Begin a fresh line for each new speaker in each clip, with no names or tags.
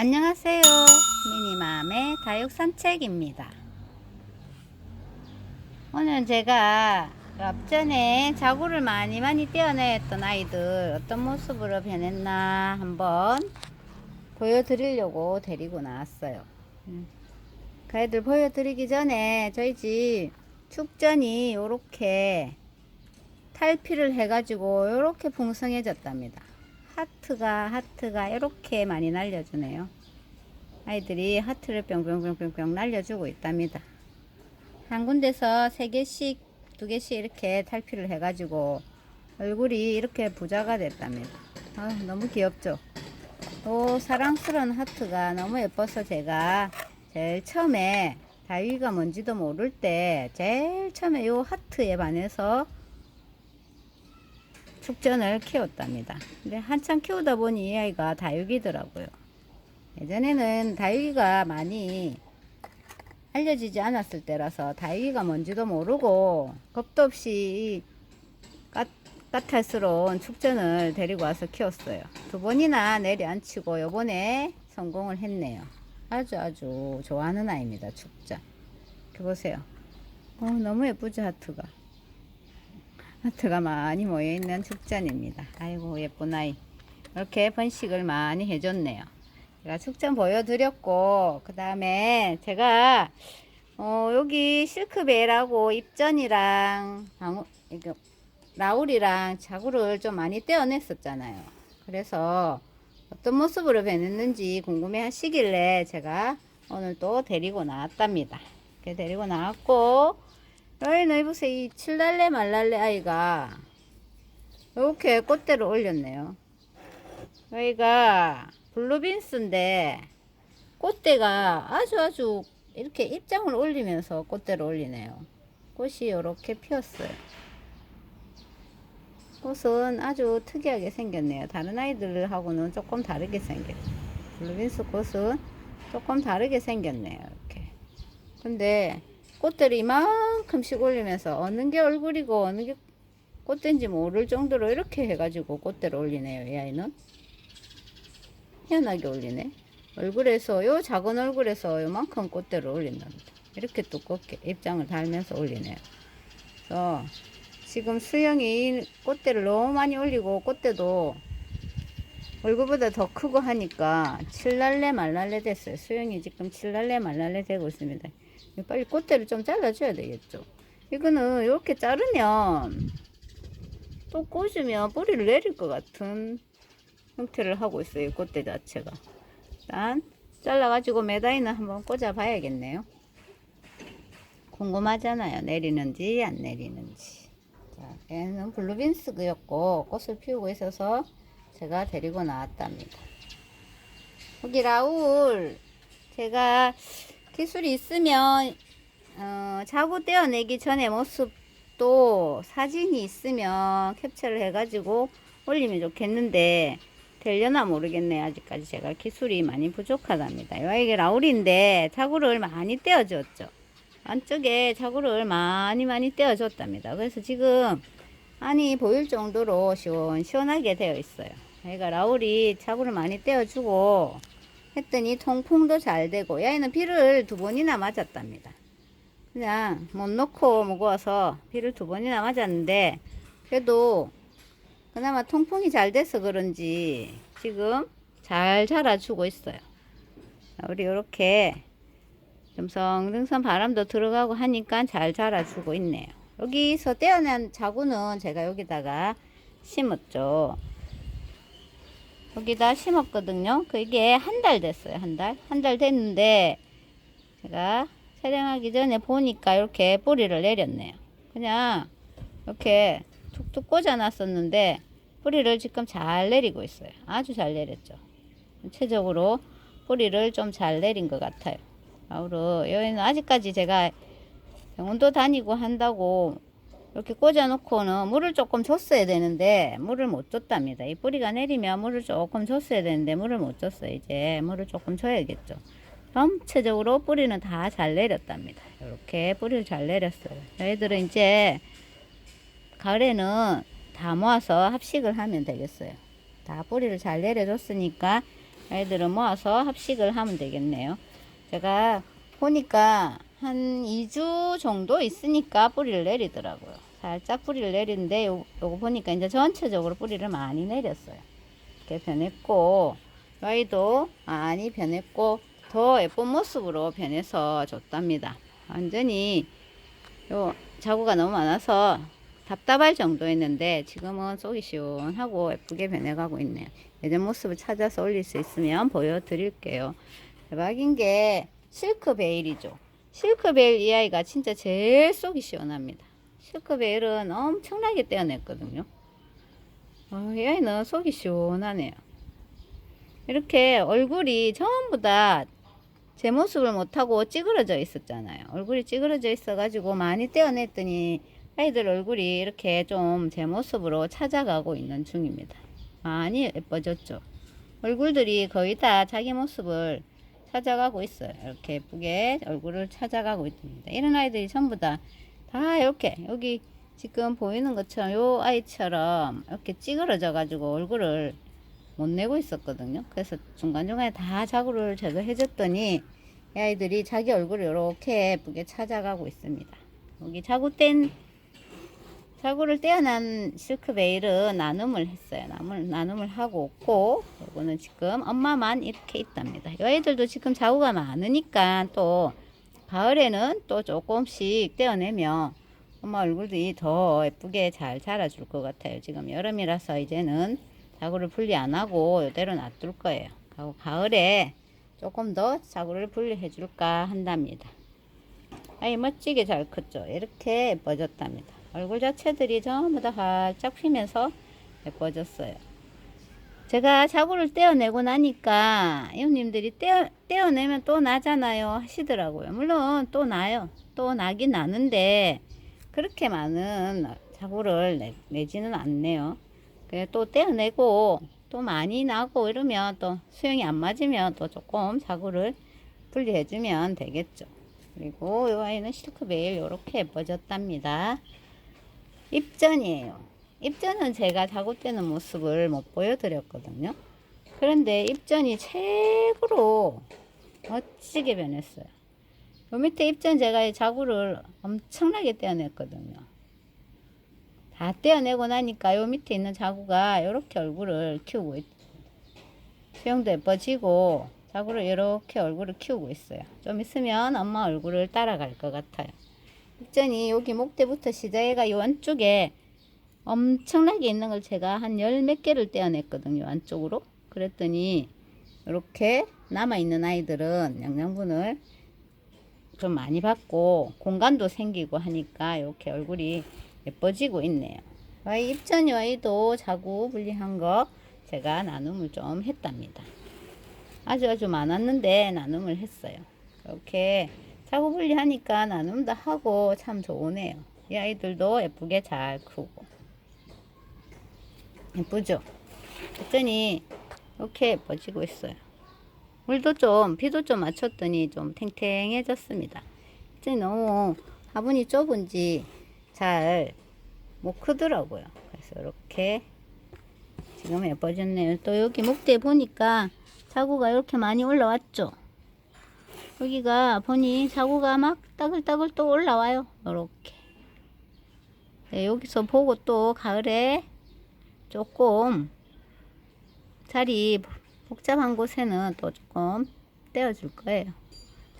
안녕하세요. 미니맘의 다육 산책입니다. 오늘 제가 앞전에 자구를 많이 많이 떼어냈던 아이들 어떤 모습으로 변했나 한번 보여드리려고 데리고 나왔어요. 음. 그 아이들 보여드리기 전에 저희 집 축전이 요렇게 탈피를 해가지고 요렇게 풍성해졌답니다. 하트가 하트가 이렇게 많이 날려주네요. 아이들이 하트를 뿅뿅뿅뿅뿅 날려주고 있답니다. 한 군데서 세 개씩 두 개씩 이렇게 탈피를 해가지고 얼굴이 이렇게 부자가 됐답니다. 아, 너무 귀엽죠? 또 사랑스러운 하트가 너무 예뻐서 제가 제일 처음에 다육이가 뭔지도 모를 때 제일 처음에 요 하트에 반해서 축전을 키웠답니다. 근데 한참 키우다 보니 이 아이가 다육이더라고요. 예전에는 다육이가 많이 알려지지 않았을 때라서 다육이가 뭔지도 모르고 겁도 없이 까, 까탈스러운 축전을 데리고 와서 키웠어요. 두 번이나 내려앉히고 요번에 성공을 했네요. 아주 아주 좋아하는 아이입니다. 축전. 이렇게 보세요. 어, 너무 예쁘죠 하트가. 하트가 많이 모여있는 축전입니다. 아이고 예쁜 아이. 이렇게 번식을 많이 해줬네요. 제가 축전 보여드렸고 그 다음에 제가 어, 여기 실크베라고 입전이랑 방우, 이거 라울이랑 자구를 좀 많이 떼어냈었잖아요. 그래서 어떤 모습으로 변했는지 궁금해 하시길래 제가 오늘 또 데리고 나왔답니다. 이렇게 데리고 나왔고 여기는 보세요. 이 칠랄레 말랄레 아이가 이렇게 꽃대를 올렸네요. 여기가 블루빈스인데 꽃대가 아주 아주 이렇게 입장을 올리면서 꽃대를 올리네요. 꽃이 이렇게 피었어요. 꽃은 아주 특이하게 생겼네요. 다른 아이들하고는 조금 다르게 생겼어요. 블루빈스 꽃은 조금 다르게 생겼네요. 이렇게. 근데 꽃대를 이만큼씩 올리면서 어느 게 얼굴이고 어느 게 꽃대인지 모를 정도로 이렇게 해가지고 꽃대를 올리네요. 이 아이는. 희한하게 올리네. 얼굴에서 요 작은 얼굴에서 요만큼 꽃대를 올린답니다. 이렇게 두껍게 입장을 달면서 올리네요. 그래서 지금 수영이 꽃대를 너무 많이 올리고 꽃대도 얼굴보다 더 크고 하니까 칠랄레 말랄레 됐어요. 수영이 지금 칠랄레 말랄레 되고 있습니다. 빨리 꽃대를 좀 잘라줘야 되겠죠. 이거는 이렇게 자르면 또 꽂으면 뿌리를 내릴 것 같은 형태를 하고 있어요. 꽃대 자체가. 일단 잘라가지고 메다이는 한번 꽂아 봐야겠네요. 궁금하잖아요. 내리는지 안 내리는지. 자, 얘는 블루빈스였고 꽃을 피우고 있어서 제가 데리고 나왔답니다. 여기 라울 제가 기술이 있으면 어, 자구 떼어내기 전에 모습도 사진이 있으면 캡처를 해가지고 올리면 좋겠는데 되려나 모르겠네. 아직까지 제가 기술이 많이 부족하답니다. 이게 라울인데 자구를 많이 떼어줬죠. 안쪽에 자구를 많이 많이 떼어줬답니다. 그래서 지금 안이 보일 정도로 시원시원하게 되어 있어요. 얘가 라울이 자구를 많이 떼어주고 했더니 통풍도 잘 되고 얘는 비를 두 번이나 맞았답니다. 그냥 못 놓고 무거워서 비를 두 번이나 맞았는데 그래도 그나마 통풍이 잘 돼서 그런지 지금 잘 자라주고 있어요. 우리 이렇게 좀 성등선 바람도 들어가고 하니까 잘 자라주고 있네요. 여기서 떼어낸 자구는 제가 여기다가 심었죠. 여기다 심었거든요. 그게 한 달 됐어요. 한 달. 한 달 됐는데 제가 촬영하기 전에 보니까 이렇게 뿌리를 내렸네요. 그냥 이렇게 툭툭 꽂아 놨었는데 뿌리를 지금 잘 내리고 있어요. 아주 잘 내렸죠. 전체적으로 뿌리를 좀 잘 내린 것 같아요. 아우로 여기는 아직까지 제가 병원도 다니고 한다고 이렇게 꽂아 놓고는 물을 조금 줬어야 되는데 물을 못 줬답니다. 이 뿌리가 내리면 물을 조금 줬어야 되는데 물을 못 줬어요. 이제 물을 조금 줘야겠죠. 전체적으로 뿌리는 다 잘 내렸답니다. 이렇게 뿌리를 잘 내렸어요. 저희들은 이제 가을에는 다 모아서 합식을 하면 되겠어요. 다 뿌리를 잘 내려줬으니까 아이들을 모아서 합식을 하면 되겠네요. 제가 보니까 한 2주 정도 있으니까 뿌리를 내리더라고요. 살짝 뿌리를 내리는데 요, 요거 보니까 이제 전체적으로 뿌리를 많이 내렸어요. 이렇게 변했고 이 아이도 많이 변했고 더 예쁜 모습으로 변해서 좋답니다. 완전히 요 자구가 너무 많아서 답답할 정도였는데 지금은 속이 시원하고 예쁘게 변해가고 있네요. 예전 모습을 찾아서 올릴 수 있으면 보여드릴게요. 대박인 게 실크 베일이죠. 실크 베일 이 아이가 진짜 제일 속이 시원합니다. 실크 베일은 엄청나게 떼어냈거든요. 어, 이 아이는 속이 시원하네요. 이렇게 얼굴이 전부 다 제 모습을 못하고 찌그러져 있었잖아요. 얼굴이 찌그러져 있어가지고 많이 떼어냈더니 아이들 얼굴이 이렇게 좀 제 모습으로 찾아가고 있는 중입니다. 많이 예뻐졌죠. 얼굴들이 거의 다 자기 모습을 찾아가고 있어요. 이렇게 예쁘게 얼굴을 찾아가고 있습니다. 이런 아이들이 전부 다, 다 이렇게, 여기 지금 보이는 것처럼 요 아이처럼 이렇게 찌그러져 가지고 얼굴을 못 내고 있었거든요. 그래서 중간중간에 다 자구를 제거해줬더니 이 아이들이 자기 얼굴을 이렇게 예쁘게 찾아가고 있습니다. 여기 자구 뗀 자구를 떼어난 실크 베일은 나눔을 했어요. 나눔을, 나눔을 하고 없고 요거는 지금 엄마만 이렇게 있답니다. 이 아이들도 지금 자구가 많으니까 또 가을에는 또 조금씩 떼어내면 엄마 얼굴이 더 예쁘게 잘 자라줄 것 같아요. 지금 여름이라서 이제는 자구를 분리 안 하고 이대로 놔둘 거예요. 하고 가을에 조금 더 자구를 분리해 줄까 한답니다. 아이 멋지게 잘 컸죠. 이렇게 예뻐졌답니다. 얼굴 자체들이 전부 다 활짝 피면서 예뻐졌어요. 제가 자구를 떼어내고 나니까 이웃님들이 떼어, 떼어내면 또 나잖아요 하시더라고요. 물론 또 나요. 또 나긴 나는데 그렇게 많은 자구를 내, 내지는 않네요. 또 떼어내고 또 많이 나고 이러면 또 수영이 안 맞으면 또 조금 자구를 분리해주면 되겠죠. 그리고 이 아이는 실크 베일 이렇게 예뻐졌답니다. 입전이에요. 입전은 제가 떼는 모습을 못 보여드렸거든요. 그런데 입전이 최고로 멋지게 변했어요. 요 밑에 입전 제가 자구를 엄청나게 떼어냈거든요. 다 떼어내고 나니까 요 밑에 있는 자구가 이렇게 얼굴을 키우고 있 수영도 예뻐지고 자구를 이렇게 얼굴을 키우고 있어요. 좀 있으면 엄마 얼굴을 따라갈 것 같아요. 입전이 여기 목대부터 시작해가 요 안쪽에 엄청나게 있는 걸 제가 한 열 몇 개를 떼어냈거든요. 안쪽으로. 그랬더니 이렇게 남아있는 아이들은 영양분을 좀 많이 받고 공간도 생기고 하니까 이렇게 얼굴이 예뻐지고 있네요. 와이 입전이 와이도 자구 분리한 거 제가 나눔을 좀 했답니다. 아주 아주 많았는데 나눔을 했어요. 이렇게 자구 분리하니까 나눔도 하고 참 좋으네요. 이 아이들도 예쁘게 잘 크고 예쁘죠? 그랬더니 이렇게 예뻐지고 있어요. 물도 좀 비도 좀 맞췄더니 좀 탱탱해졌습니다. 이제 너무 화분이 좁은지 잘 못 크더라고요. 그래서 이렇게 지금 예뻐졌네요. 또 여기 목대 보니까 자구가 이렇게 많이 올라왔죠. 여기가 보니 자구가 막 따글따글 또 올라와요. 이렇게. 네, 여기서 보고 또 가을에 조금 자리 복잡한 곳에는 또 조금 떼어줄 거예요.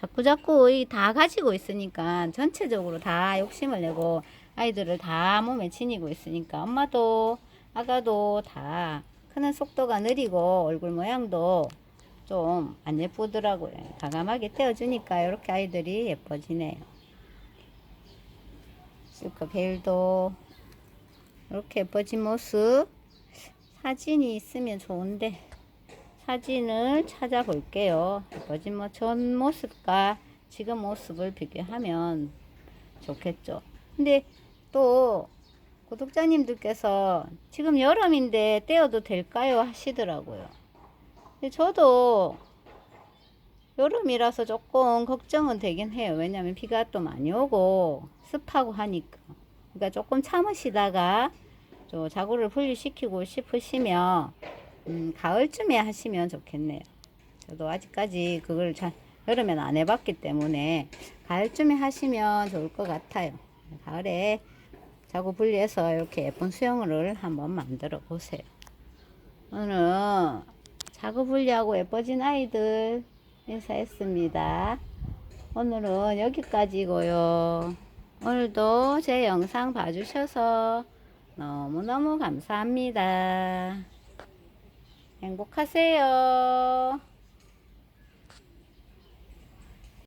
자꾸 자꾸 이 다 가지고 있으니까 전체적으로 다 욕심을 내고 아이들을 다 몸에 지니고 있으니까 엄마도 아가도 다 크는 속도가 느리고 얼굴 모양도 좀 안 예쁘더라고요. 과감하게 떼어주니까 이렇게 아이들이 예뻐지네요. 실크 베일도 이렇게 예뻐진 모습 사진이 있으면 좋은데 사진을 찾아볼게요. 예뻐진 뭐전 모습과 지금 모습을 비교하면 좋겠죠. 근데 또 구독자님들께서 지금 여름인데 떼어도 될까요? 하시더라고요. 저도 여름이라서 조금 걱정은 되긴 해요. 왜냐면 비가 또 많이 오고 습하고 하니까. 그러니까 조금 참으시다가 저 자구를 분리시키고 싶으시면 음, 가을쯤에 하시면 좋겠네요. 저도 아직까지 그걸 잘 여름엔 안 해봤기 때문에 가을쯤에 하시면 좋을 것 같아요. 가을에 자구 분리해서 이렇게 예쁜 수영을 한번 만들어 보세요. 오늘 자구 분리하고 예뻐진 아이들 인사했습니다. 오늘은 여기까지고요. 오늘도 제 영상 봐주셔서 너무너무 감사합니다. 행복하세요.